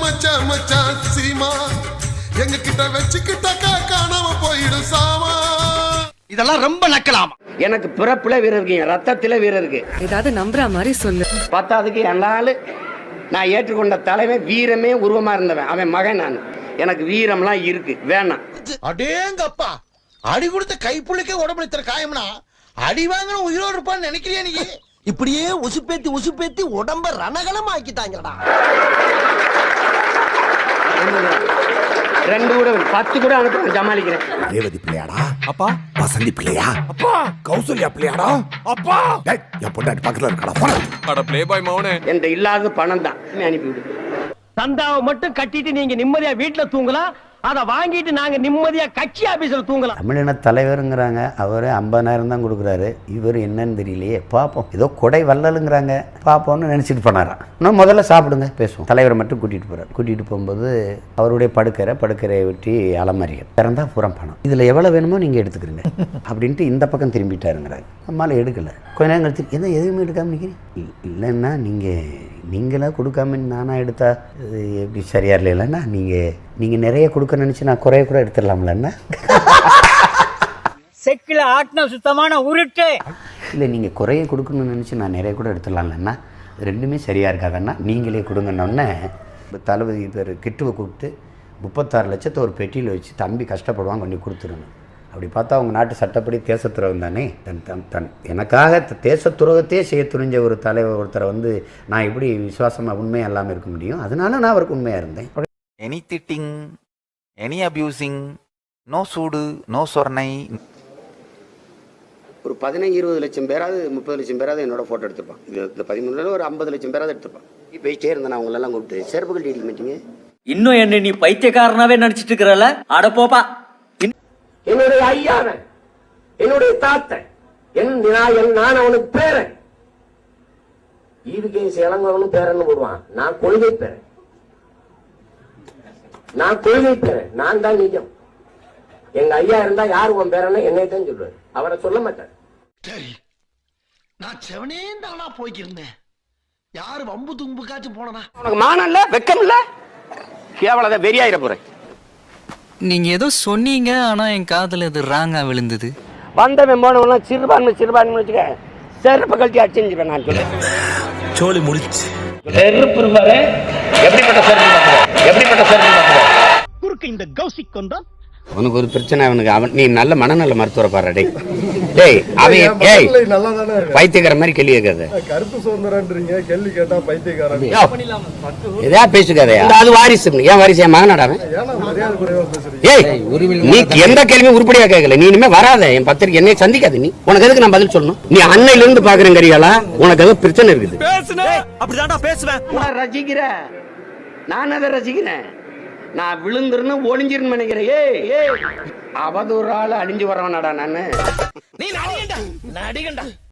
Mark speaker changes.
Speaker 1: மச்சான் மச்சான் சீமா எங்க கிட்ட வச்சுக்கிட்டாக்கா காணாம போயிடும் சாமா.
Speaker 2: இதெல்லாம் ரொம்ப நக்கலாமா?
Speaker 3: எனக்கு பிறப்புல வீரம் இருக்குங்க ரத்தத்துல வீரம் இருக்கு.
Speaker 4: ஏதாவது நம்புற மாதிரி சொல்லு.
Speaker 3: பத்தாவதுக்கு எல்லாரும் நான் ஏற்றுக்கொண்ட தலைவன் வீரமே உருவமா இருந்தவன். அவன் மகன் நான். எனக்கு வீரம்லாம் இருக்கு வேணாம்.
Speaker 2: அடேங்கப்பா அடி கொடுத்த கைப்புள்ளிக்கே உடம்புல இத்தனை காயம்னா அடி வாங்கின உயிரோடு இருப்பான்னு நினைக்கிறியா நீ? இப்படியே உசுப்பேத்தி உசுப்பேத்தி உடம்ப ரணகலம் ஆக்கிட்டாங்கடா
Speaker 3: ரெண்டு கூட பத்து கூட அனுப்ப சமாளிக்கிறேன்.
Speaker 5: ரேவதி பிள்ளையாடா. அப்பா. வசந்தி பிள்ளையா? அப்பா. கௌசல்யா பிள்ளையாடா. அப்பா. டேய், என் பொண்டாட்டி பக்கத்துல இருக்கடா. போடா.
Speaker 6: அட பிளே பாய் மௌனே
Speaker 3: என்கிட்ட இல்லாத பணம் தான்
Speaker 7: சந்தாவை மட்டும் கட்டிட்டு நீங்க நிம்மதியா வீட்டுல தூங்கலாம். அதை வாங்கிட்டு நாங்க நிம்மதியா கட்சி ஆபீஸ்ல தூங்கலாம்.
Speaker 8: தமிழின தலைவருங்கிறாங்க. அவர் ஐம்பதாயிரம் தான் கொடுக்குறாரு. இவர் என்னன்னு தெரியலையே. பார்ப்போம் ஏதோ கொடை வல்லலுங்கிறாங்க பார்ப்போம்னு நினச்சிட்டு போனாராம். இன்னும் முதல்ல சாப்பிடுங்க பேசுவோம். தலைவரை மட்டும் கூட்டிகிட்டு போகிறார் கூட்டிகிட்டு போகும்போது அவருடைய படுக்கரை படுக்கரையை ஒட்டி அலமாரிகள் திறந்தா புறம் பணம். இதில் எவ்வளோ வேணுமோ நீங்கள் எடுத்துக்கிறீங்க. அப்படின்ட்டு இந்த பக்கம் திரும்பிட்டாருங்கிறாங்க நம்மளால எடுக்கல. கொஞ்ச நேரம் கழிச்சு என்ன எதுவுமே எடுக்காம நிற்கிறீங்க இல்லைன்னா நீங்கள் நீங்களா கொடுக்காம நானா எடுத்தா இது எப்படி சரியா இல்லைன்னா நீங்கள் நீங்கள் நிறைய கொடுக்க நினச்சி நான் குறைய கூட எடுத்துடலாம்லன்னா
Speaker 7: செக்கில ஆட்டின சுத்தமான உருட்டு.
Speaker 8: இல்லை நீங்கள் குறைய கொடுக்கணும்னு நினச்சி நான் நிறைய கூட எடுத்துடலாம்லன்னா ரெண்டுமே சரியாக இருக்காதண்ணா நீங்களே கொடுங்கன்னொன்னே தளபதி பேர் கிட்டுவை கூப்பிட்டு முப்பத்தாறு லட்சத்தை ஒரு பெட்டியில் வச்சு தம்பி கஷ்டப்படுவான் கொண்டு கொடுத்துருங்க. அப்படி பார்த்தா அவங்க நாட்டு சட்டப்படி தேசத்துறவம் தானே? தன் தன் தன். எனக்காக த- தேசத்துரோகத்தையே செய்ய துணிஞ்ச ஒரு தலைவர் ஒருத்தரை வந்து நான் எப்படி விசுவாசமாக உண்மையாக இல்லாமல் இருக்க முடியும்? அதனால நான் அவருக்கு உண்மையாக இருந்தேன்.
Speaker 9: எனி திட்டிங் எனி அபியூசிங் நோ சூடு நோ சொர்ணை.
Speaker 3: ஒரு பதினஞ்சு இருபது லட்சம் பேராது முப்பது லட்சம் பேராது என்னோட ஃபோட்டோ எடுத்திருப்பான். இது இந்த பதிமூணுல ஒரு ஐம்பது லட்சம் பேராது எடுத்திருப்பான். இப்போ போயிட்டே இருந்தேன் நான் அவங்களெல்லாம் கூப்பிட்டு செருப்பு கட்டி அடிக்க மாட்டீங்க?
Speaker 7: இன்னும் என்ன நீ பைத்தியக்காரனாவே நினைச்சிட்டு இருக்கிறல? அட போப்பா.
Speaker 3: என்னுடைய ஐயாவன் என்னுடைய தாத்தன் என் நான் என் நான் அவனுக்கு பேரன். ஈவுக்கே சேலங்கவனும் பேரன்னு போடுவான். நான் கொள்கை பேரன். நான் கொள்கை பேரன் நான் தான் நிஜம். எங்க ஐயா இருந்தா யாரு உன் பேரன்னு என்னை தான் சொல்லுவாரு. அவரை சொல்ல மாட்டார்.
Speaker 2: சரி. நான் செவனே தானா போய்க்கிருந்தேன். யாரு வம்பு தும்புக்காச்சும் போனனா
Speaker 3: உனக்கு மானம் இல்ல? வெக்கம் இல்ல? கேவலத வெறியாயிர போறேன்.
Speaker 10: நீங்க ஏதோ சொன்னீங்க ஆனா என் காதுல இது ராங்கா விழுந்தது.
Speaker 3: வந்தவன் போனவன் சிறுபான்மை சிறுபான்மை வச்சுக்க செருப்பு கழட்டி அடிச்சுருப்பேன் நான் சொல்ல
Speaker 5: சோலி முடிச்சு
Speaker 3: செருப்பு எப்படிப்பட்ட செருப்பு எப்படிப்பட்ட செருப்பு
Speaker 2: இந்த கௌசிக் கொண்டா
Speaker 3: உனக்கு ஒரு பிரச்சனை அவனுக்கு அவன் நீ நல்ல மனநல மருத்துவரை பாரு டேய். டேய் அவன் ஏய்
Speaker 1: நல்லா தானே இருக்கு.
Speaker 3: பைத்தியக்கார மாதிரி கேள்வி கேட்காத.
Speaker 1: கருத்து சுதந்திரன்றீங்க கேள்வி கேட்டா பைத்தியக்காரன்.
Speaker 3: எதா பேசுகாதயா அது வாரிசு. ஏன் வாரிசு? என் மகனாடா அவன்?
Speaker 1: ஏன்னா மரியாதை குறைவா பேசுறீங்க?
Speaker 3: ஏய் நீ எந்த கேள்வியும் உருப்படியா கேட்கல. நீ இனிமே வராத. என் பத்திரிக்கை என்னை சந்திக்காத நீ. உனக்கு எதுக்கு நான் பதில் சொல்லணும்? நீ அன்னையில இருந்து பாக்குறேன் கரியாலா உனக்கு ஏதோ பிரச்சனை இருக்குது.
Speaker 5: அப்படிதான்டா பேசுவேன்.
Speaker 3: நான் ரசிக்கிற நான் அதை ரசிக்கிறேன். நான் விழுந்துருன்னு ஒளிஞ்சிருன்னு நினைக்கிறேன். ஏய் ஏய் அவதூறால அழிஞ்சு வரவனாடா நானு.
Speaker 2: நீ நடிகண்டா நடிகண்டா